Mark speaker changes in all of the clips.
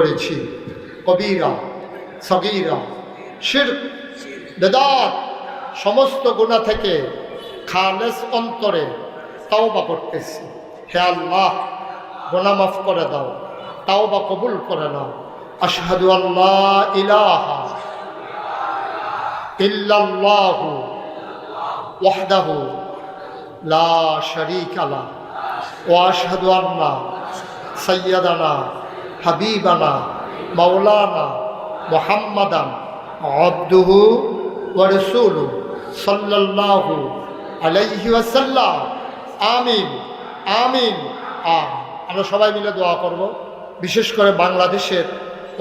Speaker 1: করেছি। কবিরা, সগীরা শির বেদাত, সমস্ত গুণা থেকে খালেস অন্তরে তাওবা করতেছি। হে আল্লাহ গোনা মাফ করে দাও, তাওবা কবুল করে নাও। আশহাদু আল্লাহ ইলাহা ইল্লাল্লাহু ওয়াহদাহু লা শারীকা লা ওয়া আশহাদু আন্না সাইয়্যিদানা হাবিবানা, মাওলানা মুহাম্মাদান আবদুহু সাল্লাল্লাহু আলাইহি ওয়াসাল্লাম। আমিন আমিন আ আমরা সবাই মিলে দোয়া করব। বিশেষ করে বাংলাদেশের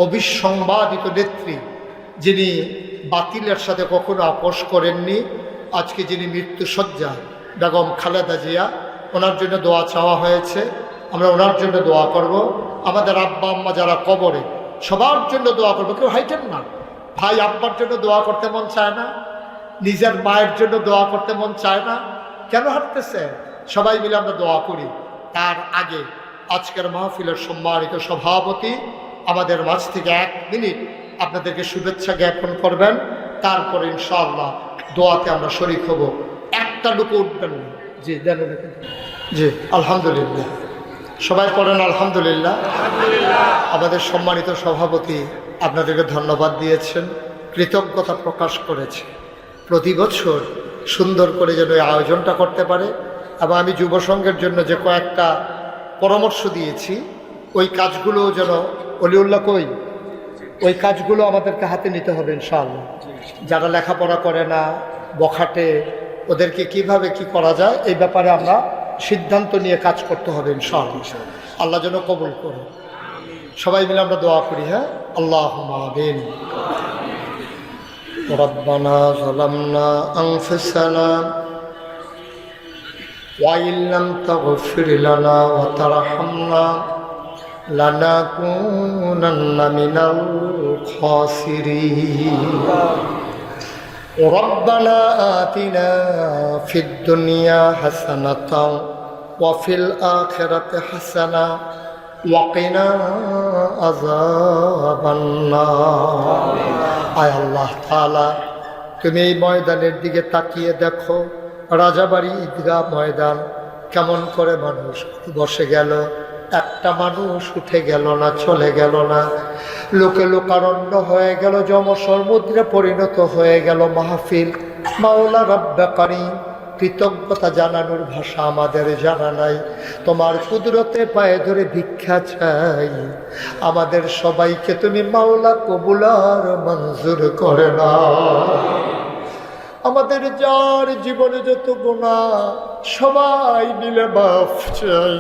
Speaker 1: অবিসংবাদিত নেত্রী, যিনি বাতিলের সাথে কখনো আপোষ করেননি, আজকে যিনি মৃত্যুসজ্জায় বেগম খালেদা জিয়া, ওনার জন্য দোয়া চাওয়া হয়েছে। আমরা ওনার জন্য দোয়া করব। আমাদের আব্বা আম্মা যারা কবরে সবার জন্য দোয়া করব। কেউ হাইটেন না। ভাই আব্বার জন্য দোয়া করতে মন চায় না। নিজের মায়ের জন্য দোয়া করতে মন চায় না। কেন হাঁটতেছে? সবাই মিলে আমরা দোয়া করি। তার আগে আজকের মাহফিলের সম্মানিত সভাপতি আমাদের মাঝ থেকে এক মিনিট আপনাদেরকে শুভেচ্ছা জ্ঞাপন করবেন। তারপরে ইনশাআল্লাহ দোয়াতে আমরা শরিক হব। একটা লুকু উঠবেন জি দেন। জি। আলহামদুলিল্লাহ। সবাই পড়েন, আলহামদুলিল্লাহ। আমাদের সম্মানিত সভাপতি আপনাদেরকে ধন্যবাদ দিয়েছেন, কৃতজ্ঞতা প্রকাশ করেছে। প্রতি বছর সুন্দর করে যেন এই আয়োজনটা করতে পারে এবং আমি যুব সংঘের জন্য যে কয়েকটা পরামর্শ দিয়েছি, ওই কাজগুলো যেন, অলিউল্লাহ কই? ওই কাজগুলো আমাদেরকে হাতে নিতে হবে ইনশাআল্লাহ। যারা লেখাপড়া করে না, বখাটে, ওদেরকে কীভাবে কি করা যায়, এই ব্যাপারে আমরা সিদ্ধান্ত নিয়ে কাজ করতে হবে ইনশাআল্লাহ আল্লাহ যেন কবুল করুন সবাই মিলে আমরা দোয়া করি হ্যাঁ আল্লাহ আমিন ربنا ظلمنا أنفسنا وإن لم تغفر لنا وترحمنا لنكونن من الخاسرين ربنا آتنا في الدنيا حسنة ওয়াফিল আখেরাতে হাসানা ওয়াকিনা আজাবান্না আয় আল্লাহ তালা তুমি এই ময়দানের দিকে তাকিয়ে দেখো, রাজাবাড়ি ঈদগাহ ময়দান কেমন করে মানুষ বসে গেল, একটা মানুষ উঠে গেল না, চলে গেল না। লোকে লোকারণ্য হয়ে গেল জম সমুদ্রে পরিণত হয়ে গেল মাহফিল। মাওলা রব্বা করিম কৃতজ্ঞতা জানানোর ভাষা আমাদের জানা নাই। তোমার কুদরতে পায়ে ধরে ভিক্ষা চাই। আমাদের সবাইকে তুমি মাওলা কবুলার মঞ্জুর করে না আমাদের যার জীবনে যত গোনা সবাই মিলে মাফ চাই।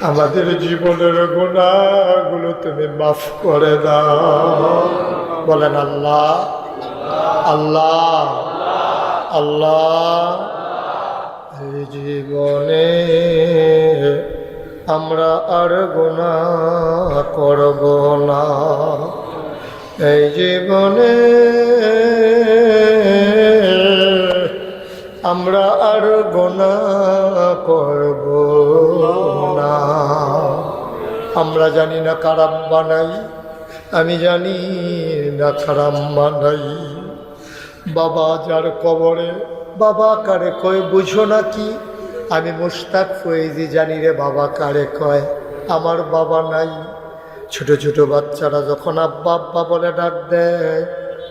Speaker 1: আমাদের জীবনের গুণাগুলো তুমি মাফ করে দাও। বলেন আল্লাহ। আল্লাহ আল্লাহ। এই জীবনে আমরা আর গুণা করব না। এই জীবনে আমরা আর গোনা করব না। আমরা জানি না কারাম বানাই আমি জানি না খারাম বানাই বাবা যার কবরে, বাবা কারে কয়, বুঝো না কি? আমি মুস্তাক ফয়েজি জানি রে, বাবা কারে কয়? আমার বাবা নাই। ছোট ছোট বাচ্চারা যখন আব্বা আব্বা বলে ডাক দেয়,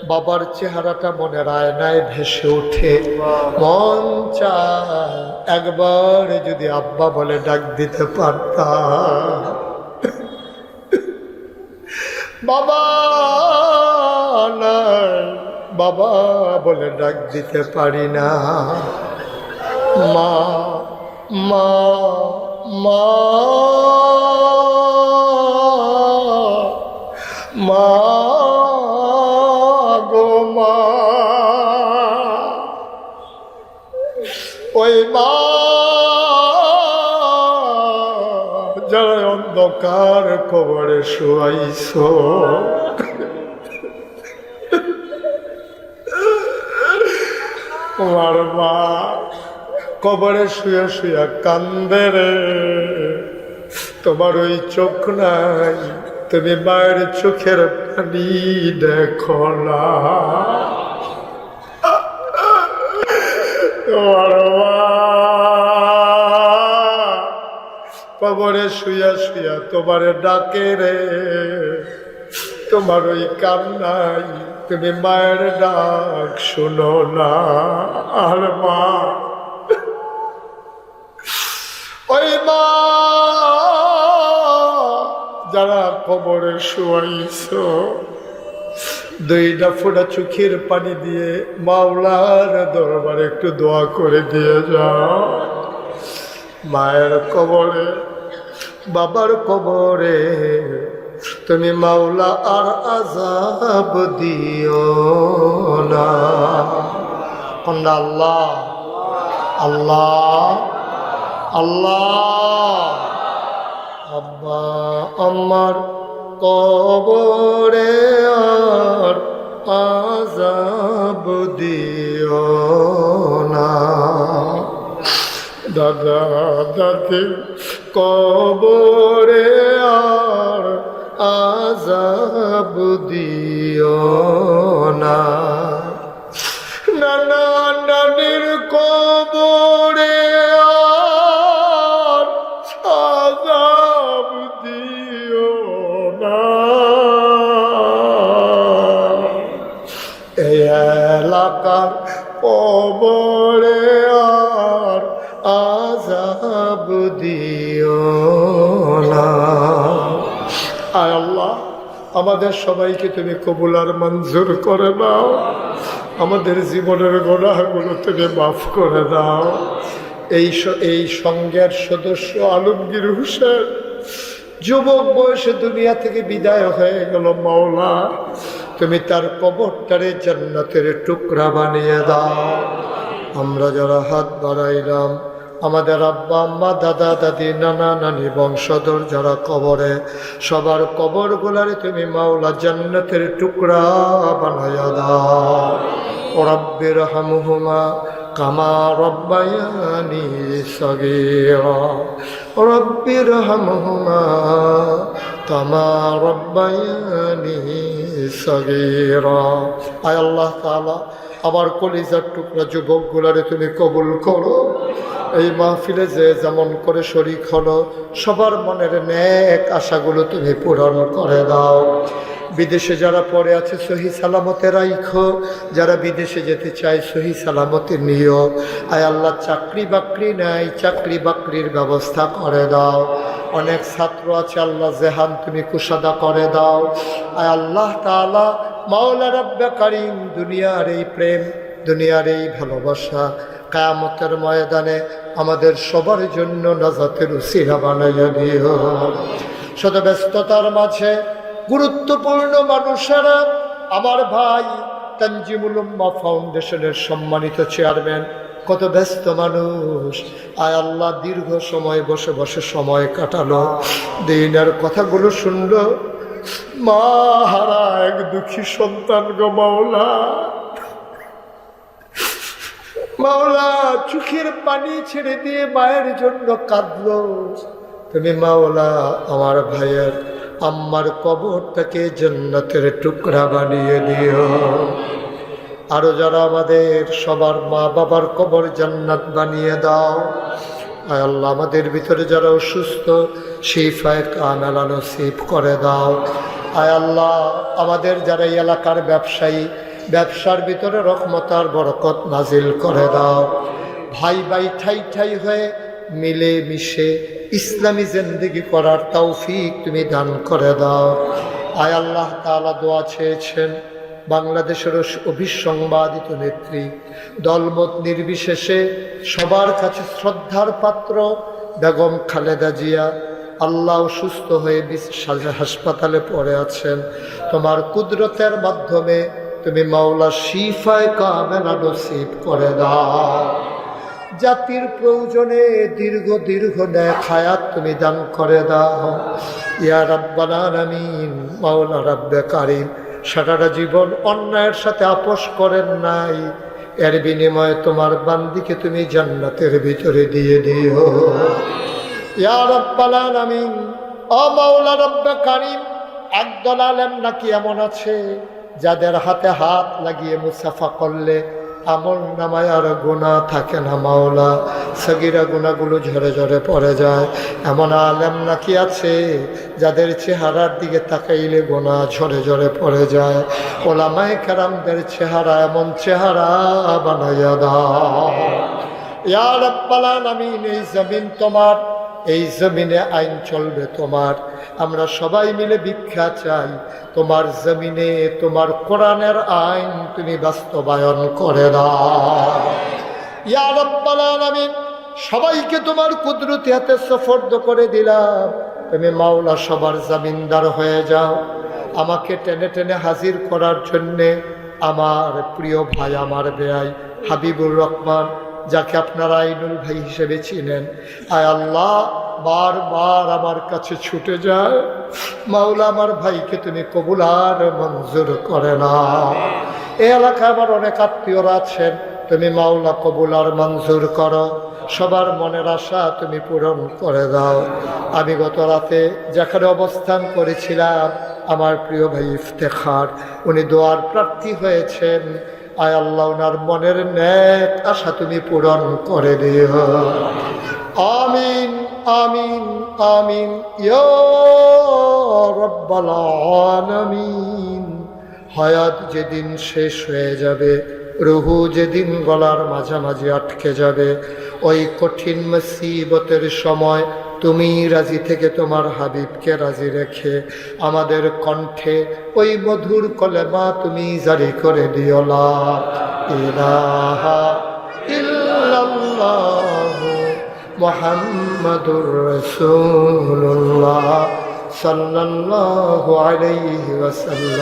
Speaker 1: বাবার চেহারাটা মনের আয়নায় ভেসে ওঠে। মন চায় একবার যদি আব্বা বলে ডাক দিতে পারতাম। বাবা নাই। বাবা বলে ডাক দিতে পারি না। মা মা মা মা গো মা। ওই মা যারা অন্ধকার কবরে শুয়াইছ। তোমার মা কবরে শুয়ে শুয়ে কান্দে রে। তোমার ওই চোখ নাই, তুমি মায়ের চোখের পানি দেখো না। তোমার মা কবরে শুয়া শুয়া তোমার ডাকে রে। তোমার ওই কান্নাই তুমি মায়ের ডাক, শুনো না আর মা। ওই মা, যারা কবরে শুয়াইছ দুইটা ফোটা চোখের পানি দিয়ে মাওলার দরবারে একটু দোয়া করে দিয়ে যাও। মায়ের কবরে, বাবার কবরে তুমি মাওলা আর আজাব দিও না কন্যা আল্লাহ আল্লাহ আল্লাহ আব্বা আমার কবরে আর আজাব দিও না দাদা দাদি কবরে আর আজাব দিও না। আমাদের সবাইকে তুমি কবুল আর মঞ্জুর করে দাও আমাদের জীবনের গোড়াগুলো তুমি মাফ করে দাও। এই এই সঙ্গের সদস্য আলমগীর হোসেন, যুবক বয়সে দুনিয়া থেকে বিদায় হয়ে গেল মাওলা। তুমি তার কবরটারে জান্নাতের টুকরা বানিয়ে দাও। আমরা যারা হাত বাড়াইলাম আমাদের আব্বা, আম্মা, দাদা, দাদি, নানা, নানি, বংশধর যারা কবরে, সবার কবর গুলারে তুমি মাওলা জান্নাতের টুকরা বানাইয়া দাও। রব্বির হামহুমা কামা রব্বায়ানি সগীরা। রব্বির হামহুমা কামা রব্বায়ানি সগীরা। আয় আল্লাহ তাআলা, আবার কলিজার টুকরা যুবকগুলারে তুমি কবুল করো। এই মাহফিলে যে যেমন করে শরিক হলো, সবার মনের ন্যাক আশাগুলো তুমি পূরণ করে দাও। বিদেশে যারা পড়ে আছে, সহি সালামতে রাইখো। যারা বিদেশে যেতে চায়, সহি সালামতে নিও। আয় আল্লাহ, চাকরি বাকরি নাই, চাকরি বাকরির ব্যবস্থা করে দাও। অনেক ছাত্র আছে, আল্লাহ জেহান তুমি কুসাদা করে দাও। আয় আল্লাহ তাআলা, মাওলা রব্বে দুনিয়ার এই প্রেম, দুনিয়ার এই ভালোবাসা, কায়ামতের ময়দানে আমাদের সবার জন্য নাজাতের উসিরা বানাইয়া দিও। শত ব্যস্ততার মাঝে গুরুত্বপূর্ণ মানুষেরা আমার ভাই তানজিমুল উম্মা ফাউন্ডেশনের সম্মানিত চেয়ারম্যান, কত ব্যস্ত মানুষ। আয় আল্লাহ, দীর্ঘ সময় বসে বসে সময় কাটালো। দিনের কথাগুলো শুনলো। মা হারা এক দুঃখী সন্তান গো মাওলা। মাওলা, চোখের পানি ছেড়ে দিয়ে মায়ের জন্য কাঁদল। তুমি মাওলা, আমার ভাইয়ের আম্মার কবরটাকে জান্নাতের টুকরা বানিয়ে দিও। আরও যারা আমাদের সবার মা বাবার কবর জান্নাত বানিয়ে দাও আল্লাহ, আমাদের ভিতরে যারা অসুস্থ সেই ফায় কামেলা নসিব করে দাও। আয় আল্লাহ, আমাদের যারা এই এলাকার ব্যবসায়ী ব্যবসার ভিতরে রহমতার বরকত নাজিল করে দাও। ভাই ভাই, ঠাই ঠাই হয়ে মিলে মিশে ইসলামী জিন্দিগি করার তৌফিক তুমি দান করে দাও। আয় আল্লাহ তাআলা দোয়া চেয়েছেন বাংলাদেশের অভিসংবাদিত নেত্রী। দলমত নির্বিশেষে সবার কাছে শ্রদ্ধার পাত্র বেগম খালেদা জিয়া। আল্লাহ সুস্থ হয়ে হাসপাতালে পড়ে আছেন। তোমার কুদরতের মাধ্যমে তুমি মাওলা শিফায় কামেলা নসিব করে দাও। জাতির প্রয়োজনে দীর্ঘ দীর্ঘ ন্যায় খায়াত তুমি দান করে দাও। ইয়া রাব্বানা আমিন মাওলা রাব্বে কারিম সারাটা জীবন অন্যায়ের সাথে আপোষ করেন নাই। এর বিনিময়ে তোমার বান্দিকে তুমি জান্নাতের ভিতরে দিয়ে দিও। ইয়া রব্বাল আলামিন, ও মাওলা রব্বে কারিম, একদল আলেম নাকি এমন আছে? যাদের হাতে হাত লাগিয়ে মুসাফা করলে আমল নামায় আর গুণা থাকে না মাওলা। সগিরা গুণাগুলো ঝরে ঝরে পড়ে যায়। এমন আলেম নাকি আছে যাদের চেহারার দিকে তাকাইলে গোনা ঝরে ঝরে পড়ে যায়। ওলামায় কারামদের চেহারা এমন চেহারা বানাইয়া দাও। ইয়া রব্বাল আলামিন, এই জমিন তোমার এই জমিনে আইন চলবে তোমার। আমরা সবাই মিলে ভিক্ষা চাই। তোমার জমিনে তোমার কোরআনের আইন তুমি বাস্তবায়ন করে আলামিন, সবাইকে তোমার কুদরতি হাতে সফর্দ করে দিলাম। তুমি মাওলা সবার জামিনদার হয়ে যাও। আমাকে টেনে টেনে হাজির করার জন্যে আমার প্রিয় ভাই, আমার বেয়াই হাবিবুর রহমান যাকে আপনারা আইনুল ভাই হিসেবে চিনেন। আয় আল্লাহ, বারবার আমার কাছে ছুটে যায়। মাওলা আমার ভাইকে তুমি কবুল আর মঞ্জুর করে না। এ এলাকায় আমার অনেক আত্মীয়রা আছেন, তুমি মাওলা কবুল আর মঞ্জুর করো। সবার মনের আশা তুমি পূরণ করে দাও। আমি গত রাতে যেখানে অবস্থান করেছিলাম আমার প্রিয় ভাই ইফতেখার, উনি দোয়ার প্রার্থী হয়েছেন। আয় আল্লাহ ওনার মনের ন্যাক আশা তুমি পূরণ করে দিও। আমিন আমিন আমিন রব্বাল আমিন হায়াত যেদিন শেষ হয়ে যাবে রুহু যেদিন গলার মাঝামাঝি আটকে যাবে, ওই কঠিন মুসিবতের সময় তুমি রাজি থেকে তোমার হাবিবকে রাজি রেখে আমাদের কণ্ঠে ওই মধুর কলেমা তুমি জারি করে দিও। লা ইলাহা আলাইহি ওয়াসাল্লাম।